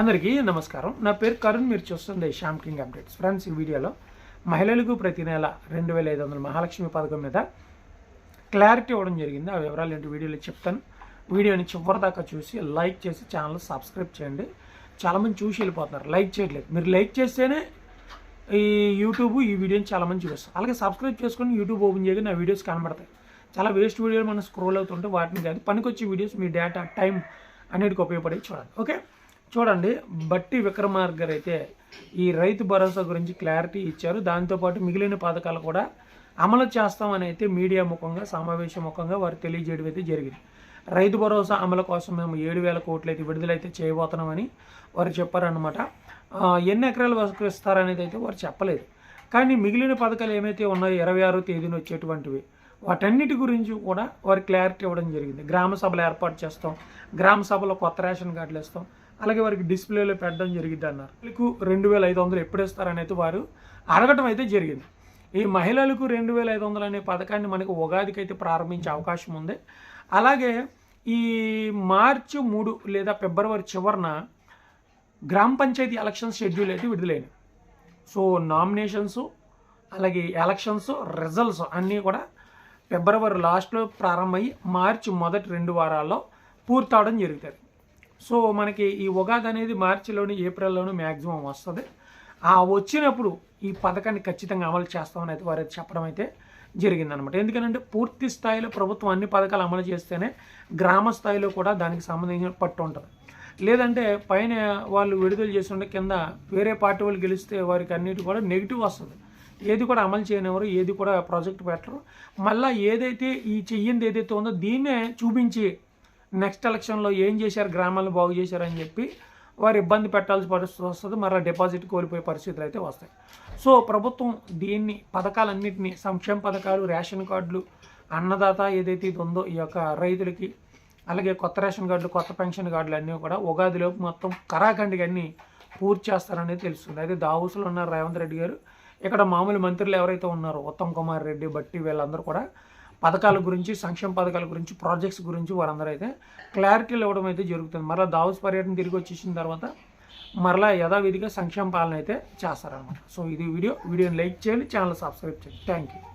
అందరికీ నమస్కారం. నా పేరు కరుణ్ మీరు చూస్తుంది శ్యామ్ కింగ్ అప్డేట్స్. ఫ్రెండ్స్ ఈ వీడియోలో మహిళలకు ప్రతి నెల రెండు వేల ఐదు వందల మహాలక్ష్మి పథకం మీద క్లారిటీ ఇవ్వడం జరిగింది. ఆ వివరాలు ఏంటి వీడియోలో చెప్తాను. వీడియోని చివరి దాకా చూసి లైక్ చేసి ఛానల్ సబ్స్క్రైబ్ చేయండి. చాలామంది చూసి వెళ్ళిపోతున్నారు. లైక్ చేయట్లేదు. మీరు లైక్ చేస్తేనే ఈ యూట్యూబ్ ఈ వీడియోని చాలామంది చూస్తారు. అలాగే సబ్స్క్రైబ్ చేసుకొని యూట్యూబ్ ఓపెన్ చేయగా నా వీడియోస్ కనబడతాయి. చాలా వేస్ట్ వీడియోలు మనం స్క్రోల్ అవుతుంటే వాటిని కాదు పనికొచ్చే వీడియోస్ మీ డేటా టైం అన్నిటికి ఉపయోగపడే చూడాలి. ఓకే? చూడండి బట్టి విక్రమార్గర్ అయితే ఈ రైతు భరోసా గురించి క్లారిటీ ఇచ్చారు. దాంతోపాటు మిగిలిన పథకాలు కూడా అమలు చేస్తామని అయితే మీడియా ముఖంగా సమావేశ ముఖంగా వారు తెలియజేయడం అయితే జరిగింది. రైతు భరోసా అమలు కోసం మేము ఏడు వేల కోట్లు అయితే విడుదలైతే చేయబోతున్నామని వారు చెప్పారనమాట ఎన్ని ఎకరాలు ఇస్తారనేది అయితే వారు చెప్పలేదు. కానీ మిగిలిన పథకాలు ఏమైతే ఉన్నాయో ఇరవై ఆరో తేదీన వచ్చేటువంటివి వాటన్నిటి గురించి కూడా వారి క్లారిటీ ఇవ్వడం జరిగింది. గ్రామ సభలు ఏర్పాటు చేస్తాం గ్రామ సభలో కొత్త రేషన్ కార్డులు ఇస్తాం అలాగే వారికి డిస్ప్లేలో పెట్టడం జరిగింది అన్నారు. వీళ్ళకు రెండు వేల ఐదు వందలు ఎప్పుడు ఇస్తారనేది వారు అడగటం అయితే జరిగింది. ఈ మహిళలకు రెండు వేల ఐదు వందలు అనే పథకాన్ని మనకు ఉగాదికి అయితే ప్రారంభించే అవకాశం ఉంది. అలాగే ఈ మార్చి మూడు లేదా ఫిబ్రవరి చివరిన గ్రామ పంచాయతీ ఎలక్షన్ షెడ్యూల్ అయితే విడుదలైనవి సో నామినేషన్స్ అలాగే ఎలక్షన్స్ రిజల్ట్స్ అన్నీ కూడా ఫిబ్రవరి లాస్ట్లో ప్రారంభమై మార్చి మొదటి రెండు వారాల్లో పూర్తవడం జరుగుతుంది. సో మనకి ఈ ఉగాది అనేది మార్చిలోని ఏప్రిల్లోనూ మ్యాక్సిమం వస్తుంది. ఆ వచ్చినప్పుడు ఈ పథకాన్ని ఖచ్చితంగా అమలు చేస్తామని అయితే వారు చెప్పడం అయితే జరిగిందనమాట ఎందుకంటే పూర్తి స్థాయిలో ప్రభుత్వం అన్ని పథకాలు అమలు చేస్తేనే గ్రామ స్థాయిలో కూడా దానికి సంబంధించిన పట్టు ఉంటుంది. లేదంటే పైన వాళ్ళు విడుదల చేస్తుండే కింద వేరే పార్టీ వాళ్ళు గెలిస్తే వారికి అన్నిటి కూడా నెగిటివ్ వస్తుంది. ఏది కూడా అమలు చేయనివ్వరు ఏది కూడా ప్రాజెక్ట్ పెట్టరు. మళ్ళీ ఏదైతే ఈ చెయ్యింది ఏదైతే ఉందో దీన్నే చూపించి నెక్స్ట్ ఎలక్షన్లో ఏం చేశారు గ్రామాలను బాగు చేశారని చెప్పి వారు ఇబ్బంది పెట్టాల్సి పరిస్థితి వస్తుంది. మరలా డిపాజిట్ కోల్పోయే పరిస్థితులు అయితే వస్తాయి. సో ప్రభుత్వం దీన్ని పథకాలన్నింటినీ సంక్షేమ పథకాలు రేషన్ కార్డులు అన్నదాత ఏదైతే ఇది ఉందో ఈ యొక్క రైతులకి అలాగే కొత్త రేషన్ కార్డులు కొత్త పెన్షన్ కార్డులు అన్నీ కూడా ఉగాదిలోపు మొత్తం కరాఖండిగా అన్నీ పూర్తి చేస్తారనేది తెలుస్తుంది. అయితే దావూసులో ఉన్న రేవంత్ రెడ్డి గారు. ఇక్కడ మామూలు మంత్రులు ఎవరైతే ఉన్నారో ఉత్తమ్ కుమార్ రెడ్డి బట్టి వీళ్ళందరూ కూడా పథకాల గురించి సంక్షేమ పథకాల గురించి ప్రాజెక్ట్స్ గురించి వారందరూ అయితే క్లారిటీలు ఇవ్వడం అయితే జరుగుతుంది. మరలా దావూస్ పర్యటన తిరిగి వచ్చేసిన తర్వాత మరలా యథావిధిగా సంక్షేమ పాలన అయితే చేస్తారనమాట సో ఇది వీడియో. వీడియోని లైక్ చేయండి ఛానల్ సబ్స్క్రైబ్ చేయండి. Thank you